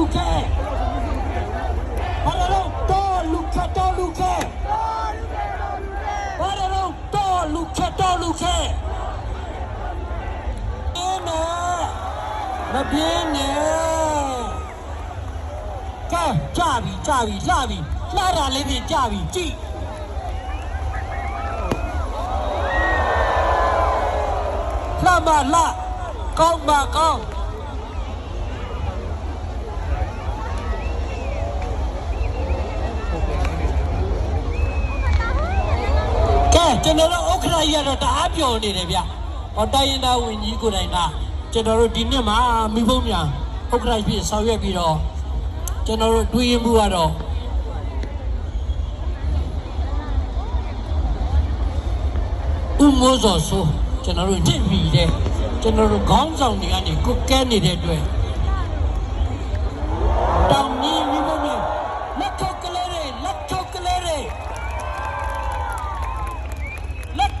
Luque. Barrarão, to Luque, to Luque. Barrarão, to Luque, to Luque. Biene. Là biene. Kè, chà bì, chà bì, chà bì. Lá ra lê bì, chà bì, chị. Là mà là, con mà con. ကြပြီကြည့်လှမလှကောင်းမကောင်းကဲကျွန်တော်တို့ဥက္ခရာကြီးကတော့တအားပျော်နေတယ်ဗျ။ဟောတိုင်းရင်သားဝင်ကြီးကိုယ်တိုင်ကကျွန်တော်တို့ဒီနှစ်မှာမိဖုံးများဥက္ခရာကြီးဆောင်ရွက်ပြီးတော့ကျွန်တော်တို့တွေးရင်မှုကတော့ဥမိုးစော်ဆိုကျွန်တော်တို့တစ်မိတဲ့ကျွန်တော်တို့ခေါင်းဆောင်တွေကနေကုတ်ကဲနေတဲ့အတွက်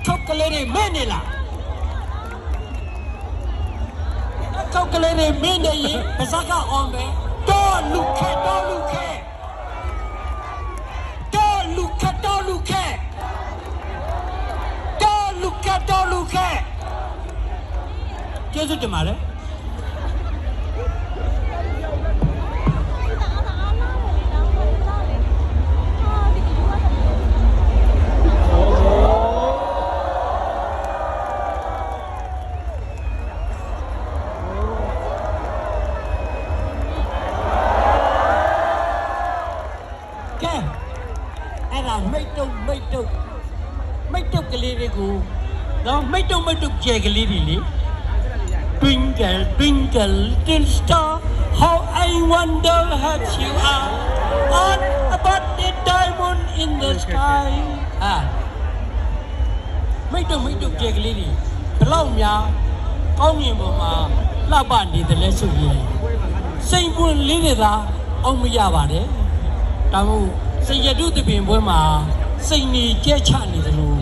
ထောက်ကလေးတွေမင်းနေလားလက်ထောက်ကလေးတွေမင်းနေရင်ပါဇက်ကအောင်မယ်တော့လူခဲတော့လူခဲတော့လူခဲတော့လူခဲတော့လူခဲတော့လူခဲကျေးဇူးတင်ပါတယ် ကဲအဲ့ဒါမိတ်တုတ်မိတ်တုတ်မိတ်တုတ်ကလေးတွေကိုနော်မိတ်တုတ်မိတ်တုတ်ကျဲကလေးတွေလေ Twinkle twinkle little star how I wonder what you are on about the diamond in the sky ဟာမိတ်တုတ်မိတ်တုတ်ကျဲကလေးတွေဘလောက်များကောင်းမြင်ပေါ်မှာလှပနေတယ်လဲဆိုရင်စိတ်ပွင့်လေးတွေသာအောင်မရပါတယ် ဒါမို့စိတ်ရတုတပင်ပွဲမှာစိတ်နေကြဲချနေသလို